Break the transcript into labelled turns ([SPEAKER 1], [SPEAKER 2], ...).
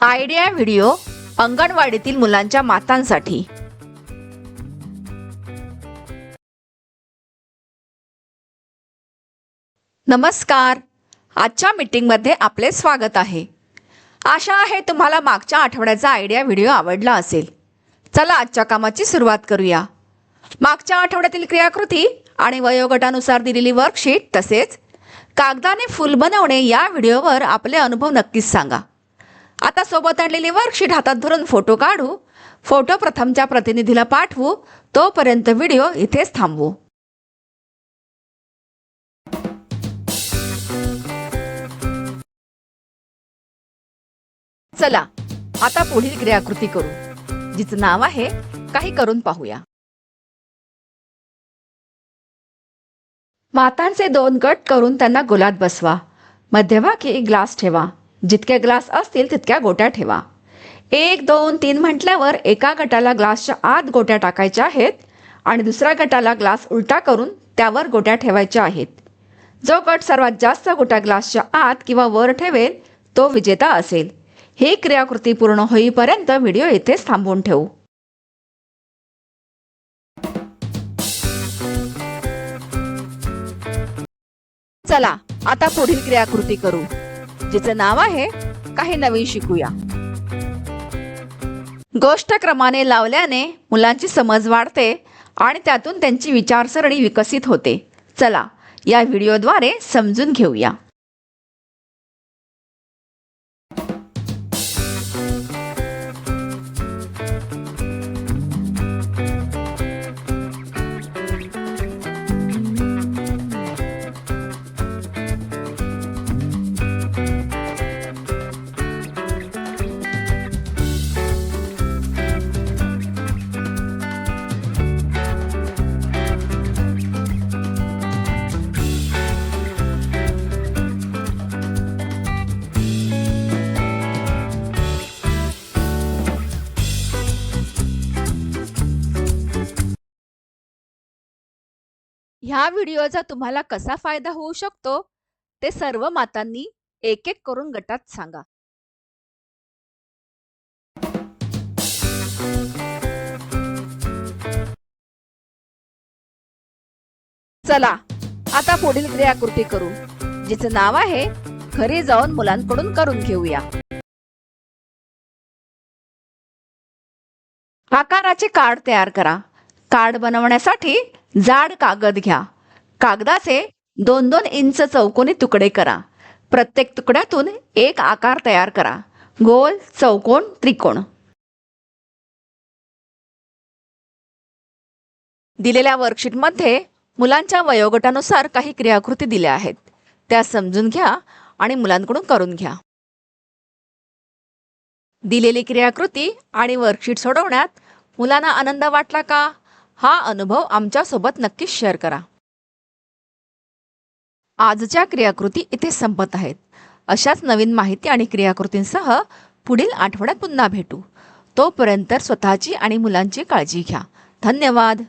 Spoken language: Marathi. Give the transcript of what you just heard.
[SPEAKER 1] आयडिया व्हिडिओ अंगणवाडीतील मुलांच्या मातांसाठी. नमस्कार. आजच्या मीटिंगमध्ये आपले स्वागत आहे. आशा आहे तुम्हाला मागच्या आठवड्याचा आयडिया व्हिडिओ आवडला असेल. चला आजच्या कामाची सुरुवात करूया. मागच्या आठवड्यातील क्रियाकृती आणि वयोगटानुसार दिलेली वर्कशीट तसेच कागदाने फुल बनवणे या व्हिडिओवर आपले अनुभव नक्कीच सांगा. आता सोबत आणलेली वर्कशीट हातात धरून फोटो काढू. फोटो प्रथमच्या प्रतिनिधीला पाठवू. तोपर्यंत व्हिडिओ इथेच थांबवू. चला आता पुढील क्रियाकृती करू जिचं नाव आहे काही करून पाहूया. मातांचे दोन गट करून त्यांना गोलात बसवा. मध्यभागी ग्लास ठेवा. जितके ग्लास असतील तितक्या गोट्या ठेवा. एक दोन तीन म्हटल्यावर एका गटाला ग्लासच्या आत गोट्या टाकायच्या आहेत आणि दुसऱ्या गटाला ग्लास उलटा करून त्यावर गोट्या ठेवायच्या आहेत. जो गट सर्वात जास्त गोट्या ग्लासच्या आत किंवा वर ठेवेल तो विजेता असेल. ही क्रियाकृती पूर्ण होईपर्यंत व्हिडिओ इथेच थांबवून ठेवू. चला आता पुढील क्रियाकृती करू. जिचं नाव आहे काही नवीन शिकूया. गोष्ट क्रमाने लावल्याने मुलांची समज वाढते आणि त्यातून त्यांची विचारसरणी विकसित होते. चला या व्हिडिओद्वारे समजून घेऊया. ह्या व्हिडिओचा तुम्हाला कसा फायदा होऊ शकतो ते सर्व मातांनी एक एक करून गटात सांगा. चला आता पुढील क्रियाकृती करू जिचं नाव आहे घरी जाऊन मुलांकडून करून घेऊया. आकाराचे कार्ड तयार करा. कार्ड बनवण्यासाठी जाड कागद घ्या. कागदाचे दोन दोन इंच चौकोनी तुकडे करा. प्रत्येक तुकड्यातून एक आकार तयार करा. गोल चौकोन त्रिकोण. दिलेल्या वर्कशीटमध्ये मुलांच्या वयोगटानुसार काही क्रियाकृती दिल्या आहेत. त्या समजून घ्या आणि मुलांकडून करून घ्या. दिलेली क्रियाकृती आणि वर्कशीट सोडवण्यात मुलांना आनंद वाटला का? हा अनुभव आमच्यासोबत नक्कीच शेअर करा. आजच्या क्रियाकृती इथे संपत आहेत. अशाच नवीन माहिती आणि क्रियाकृतींसह पुढील आठवड्यात पुन्हा भेटू. तोपर्यंत स्वतःची आणि मुलांची काळजी घ्या. धन्यवाद!